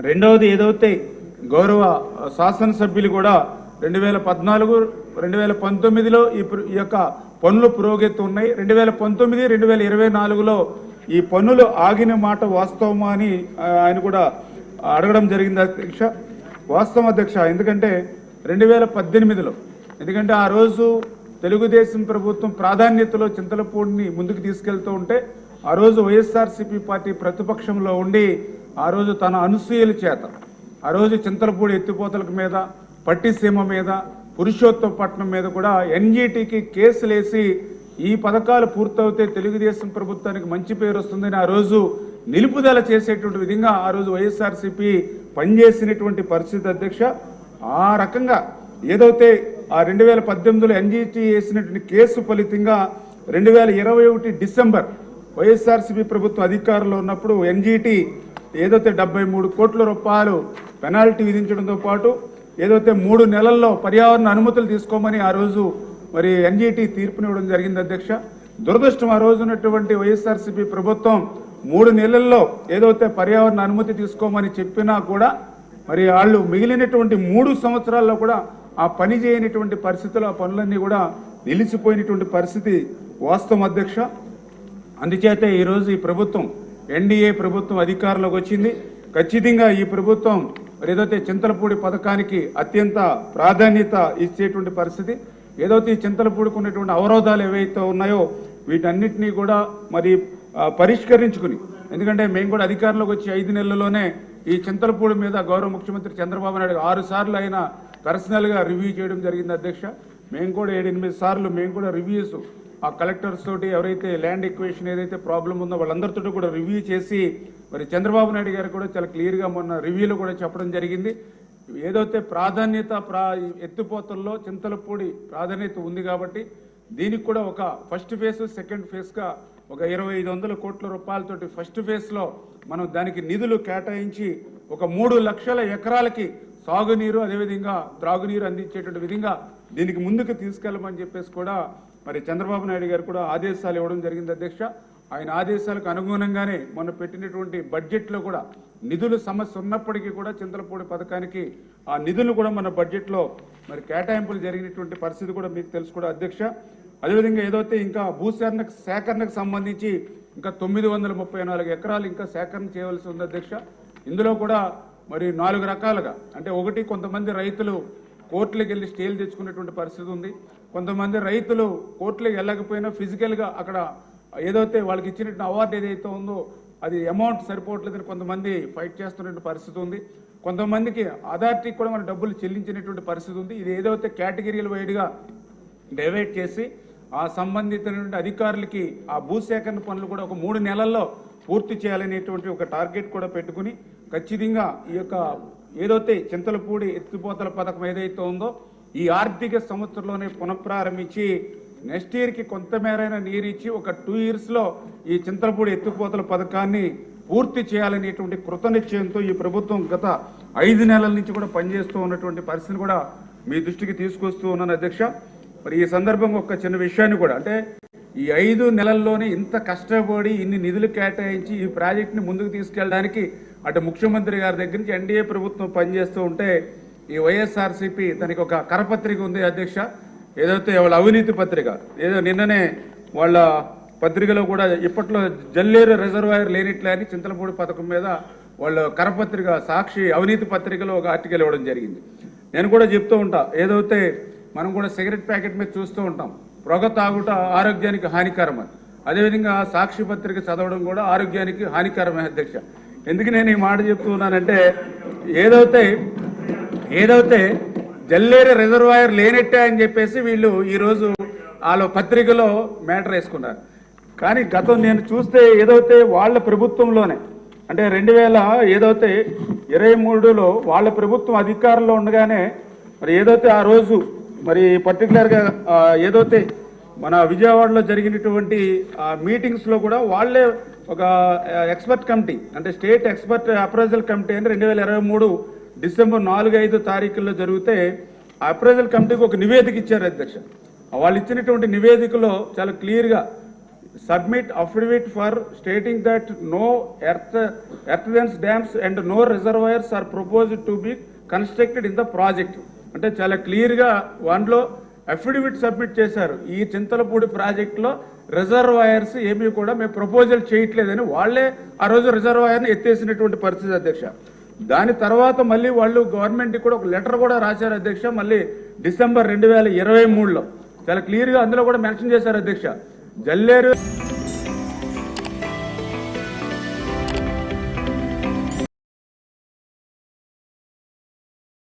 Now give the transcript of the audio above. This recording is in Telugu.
రెండవది ఏదైతే గౌరవ శాసనసభ్యులు కూడా రెండు వేల పద్నాలుగు రెండు వేల పంతొమ్మిదిలో ఈ ఈ యొక్క పనులు పురోగతి ఉన్నాయి రెండు వేల పంతొమ్మిది రెండు వేల ఇరవై నాలుగులో ఈ పన్నులు ఆగిన మాట వాస్తవమా అని ఆయన కూడా అడగడం జరిగింది అధ్యక్ష. వాస్తవం అధ్యక్ష ఎందుకంటే రెండు వేల పద్దెనిమిదిలో ఎందుకంటే ఆ రోజు తెలుగుదేశం ప్రభుత్వం ప్రాధాన్యతలో చింతలపూడిని ముందుకు తీసుకెళ్తూ ఉంటే ఆ రోజు వైఎస్ఆర్సీపీ పార్టీ ప్రతిపక్షంలో ఉండి ఆ రోజు తన అనుసూయుల చేత ఆ రోజు చింతలపూడి ఎత్తిపోతల మీద పట్టిసీమ మీద పురుషోత్తపట్నం మీద కూడా ఎన్జీటీకి కేసులేసి ఈ పథకాలు పూర్తవుతే తెలుగుదేశం ప్రభుత్వానికి మంచి పేరు వస్తుందని ఆ రోజు నిలుపుదల చేసేటువంటి విధంగా ఆ రోజు వైఎస్ఆర్సీపీ పనిచేసినటువంటి పరిస్థితి అధ్యక్ష. ఆ రకంగా ఏదైతే ఆ రెండు వేల పద్దెనిమిదిలో ఎన్జీటీ వేసినటువంటి కేసు ఫలితంగా రెండు వేల ఇరవై ఒకటి డిసెంబర్ వైఎస్ఆర్సీపీ ప్రభుత్వం అధికారంలో ఉన్నప్పుడు ఎన్జీటీ ఏదైతే డెబ్బై మూడు కోట్ల రూపాయలు పెనాల్టీ విధించడంతో పాటు ఏదైతే మూడు నెలల్లో పర్యావరణ అనుమతులు తీసుకోమని ఆ రోజు మరి ఎన్జీటీ తీర్పునివ్వడం జరిగింది అధ్యక్ష. దురదృష్టం ఆ రోజు ఉన్నటువంటి వైఎస్ఆర్సీపీ ప్రభుత్వం మూడు నెలల్లో ఏదైతే పర్యావరణ అనుమతి తీసుకోమని చెప్పినా కూడా మరి వాళ్ళు మిగిలినటువంటి మూడు సంవత్సరాల్లో కూడా ఆ పని చేయనటువంటి పరిస్థితులు ఆ పనులన్నీ కూడా నిలిచిపోయినటువంటి పరిస్థితి వాస్తవం అధ్యక్ష. అందుచేత ఈరోజు ఈ ప్రభుత్వం ఎన్డీఏ ప్రభుత్వం అధికారంలోకి వచ్చింది. ఖచ్చితంగా ఈ ప్రభుత్వం మరి ఏదైతే చింతలపూడి పథకానికి అత్యంత ప్రాధాన్యత ఇచ్చేటువంటి పరిస్థితి ఏదైతే ఈ చింతలపూడికి ఉన్నటువంటి అవరోధాలు ఏవైతే ఉన్నాయో వీటన్నిటినీ కూడా మరి పరిష్కరించుకుని ఎందుకంటే మేము కూడా అధికారంలోకి వచ్చి ఐదు నెలల్లోనే ఈ చింతలపూడి మీద గౌరవ ముఖ్యమంత్రి చంద్రబాబు నాయుడు ఆరు సార్లు ఆయన పర్సనల్గా రివ్యూ చేయడం జరిగింది అధ్యక్ష. మేము కూడా ఏడెనిమిది సార్లు మేము కూడా రివ్యూస్ ఆ కలెక్టర్స్ తోటి ఎవరైతే ల్యాండ్ ఎక్వేషన్ ఏదైతే ప్రాబ్లం ఉందో వాళ్ళందరితో కూడా రివ్యూ చేసి మరి చంద్రబాబు నాయుడు గారు కూడా చాలా క్లియర్గా మొన్న రివ్యూలో కూడా చెప్పడం జరిగింది. ఏదైతే ప్రాధాన్యత ప్రా ఎత్తిపోతల్లో చింతలపూడి ప్రాధాన్యత ఉంది కాబట్టి దీనికి కూడా ఒక ఫస్ట్ ఫేజ్ సెకండ్ ఫేజ్గా ఒక ఇరవై ఐదు వందల కోట్ల రూపాయలతోటి ఫస్ట్ ఫేజ్లో మనం దానికి నిధులు కేటాయించి ఒక మూడు లక్షల ఎకరాలకి సాగునీరు అదేవిధంగా త్రాగునీరు అందించేటువంటి విధంగా దీనికి ముందుకు తీసుకెళ్ళమని చెప్పేసి కూడా మరి చంద్రబాబు నాయుడు గారు కూడా ఆదేశాలు ఇవ్వడం జరిగింది అధ్యక్ష. ఆయన ఆదేశాలకు అనుగుణంగానే మొన్న పెట్టినటువంటి బడ్జెట్లో కూడా నిధులు సమస్య ఉన్నప్పటికీ కూడా చింతలపూడి పథకానికి ఆ నిధులు కూడా మన బడ్జెట్లో మరి కేటాయింపులు జరిగినటువంటి పరిస్థితి కూడా మీకు తెలుసు కూడా అధ్యక్ష. అదేవిధంగా ఏదైతే ఇంకా భూసేకరణ సేకరణకు సంబంధించి ఇంకా తొమ్మిది వందల ముప్పై నాలుగు ఎకరాలు ఇంకా సేకరణ చేయవలసి ఉంది అధ్యక్ష. ఇందులో కూడా మరి నాలుగు రకాలుగా అంటే ఒకటి కొంతమంది రైతులు కోర్టులకు వెళ్ళి స్టేలు తెచ్చుకునేటువంటి పరిస్థితి ఉంది. కొంతమంది రైతులు కోర్టులకు వెళ్ళకపోయినా ఫిజికల్గా అక్కడ ఏదైతే వాళ్ళకి ఇచ్చినటువంటి అవార్డు ఏదైతే ఉందో అది అమౌంట్ సరిపోవట్లేదని కొంతమంది ఫైట్ చేస్తున్నటువంటి పరిస్థితి ఉంది. కొంతమందికి అథారిటీకి కూడా మన డబ్బులు చెల్లించినటువంటి పరిస్థితి ఉంది. ఇది ఏదైతే కేటగిరీల వైడ్గా డైవర్ట్ చేసి ఆ సంబంధితమైనటువంటి అధికారులకి ఆ భూసేకరణ పనులు కూడా ఒక మూడు నెలల్లో పూర్తి చేయాలనేటువంటి ఒక టార్గెట్ కూడా పెట్టుకుని ఖచ్చితంగా ఈ యొక్క ఏదైతే చింతలపూడి ఎత్తిపోతల పథకం ఏదైతే ఉందో ఈ ఆర్థిక సంవత్సరంలోనే పునఃప్రారంభించి నెక్స్ట్ ఇయర్కి కొంతమేరైనా నీరు ఇచ్చి ఒక టూ ఇయర్స్లో ఈ చింతలపూడి ఎత్తిపోతల పథకాన్ని పూర్తి చేయాలనేటువంటి కృతనిశ్చయంతో ఈ ప్రభుత్వం గత ఐదు నెలల నుంచి కూడా పనిచేస్తూ ఉన్నటువంటి పరిస్థితిని కూడా మీ దృష్టికి తీసుకొస్తూ ఉన్నాను అధ్యక్ష. మరి ఈ సందర్భంగా ఒక చిన్న విషయాన్ని కూడా అంటే ఈ ఐదు నెలల్లోనే ఇంత కష్టపడి ఇన్ని నిధులు కేటాయించి ఈ ప్రాజెక్ట్ని ముందుకు తీసుకెళ్ళడానికి అటు ముఖ్యమంత్రి గారి దగ్గర నుంచి ఎన్డీఏ ప్రభుత్వం పనిచేస్తూ ఉంటే ఈ వైఎస్ఆర్సీపీ తనకి ఒక కరపత్రిక ఉంది అధ్యక్ష. ఏదైతే వాళ్ళ అవినీతి పత్రిక ఏదో నిన్ననే వాళ్ళ పత్రికలో కూడా ఇప్పట్లో జల్లేరు రిజర్వాయర్ లేనిట్లే అని చింతలపూడి పథకం మీద వాళ్ళ కరపత్రిక సాక్షి అవినీతి పత్రికలో ఒక ఆర్టికల్ ఇవ్వడం జరిగింది. నేను కూడా చెప్తూ ఉంటా ఏదైతే మనం కూడా సిగరెట్ ప్యాకెట్ మీద చూస్తూ ఉంటాం పొగ తాగుట ఆరోగ్యానికి హానికరం అని. అదేవిధంగా సాక్షి పత్రిక చదవడం కూడా ఆరోగ్యానికి హానికరమే అధ్యక్ష. ఎందుకు నేను ఈ మాట చెప్తున్నానంటే ఏదైతే ఏదైతే జల్లేరు రిజర్వాయర్ లేనట్టే అని చెప్పేసి వీళ్ళు ఈరోజు వాళ్ళ పత్రికలో మ్యాటర్ వేసుకున్నారు. కానీ గతం నేను చూస్తే ఏదైతే వాళ్ళ ప్రభుత్వంలోనే అంటే రెండు వేల ఏదైతే ఇరవై మూడులో వాళ్ళ ప్రభుత్వం అధికారంలో ఉండగానే మరి ఏదైతే ఆ రోజు మరి పర్టికులర్గా ఏదైతే మన విజయవాడలో జరిగినటువంటి ఆ మీటింగ్స్లో కూడా వాళ్ళే ఒక ఎక్స్పర్ట్ కమిటీ అంటే స్టేట్ ఎక్స్పర్ట్ అప్రైజల్ కమిటీ అని రెండు వేల ఇరవై మూడు డిసెంబర్ నాలుగు ఐదు తారీఖుల్లో జరిగితే ఆ అప్రైజల్ కమిటీకి ఒక నివేదిక ఇచ్చారు అధ్యక్ష. వాళ్ళు ఇచ్చినటువంటి నివేదికలో చాలా క్లియర్గా submit affidavit for stating that no earth earthen dams and no reservoirs are proposed to be constructed in the project అంటే చాలా క్లియర్గా వన్లో అఫిడవిట్ సబ్మిట్ చేశారు. ఈ చింతలపూడి ప్రాజెక్టులో రిజర్వాయర్స్ ఏమీ కూడా మేము ప్రపోజల్ చేయట్లేదని వాళ్ళే ఆ రోజు రిజర్వాయర్ని ఎత్తేసినటువంటి పరిస్థితి అధ్యక్ష. దాని తర్వాత మళ్ళీ వాళ్ళు గవర్నమెంట్కి కూడా ఒక లెటర్ కూడా రాశారు అధ్యక్ష మళ్ళీ డిసెంబర్ రెండు వేల ఇరవై మూడులో. చాలా క్లియర్గా అందులో కూడా మెన్షన్ చేశారు అధ్యక్ష. జల్లేరు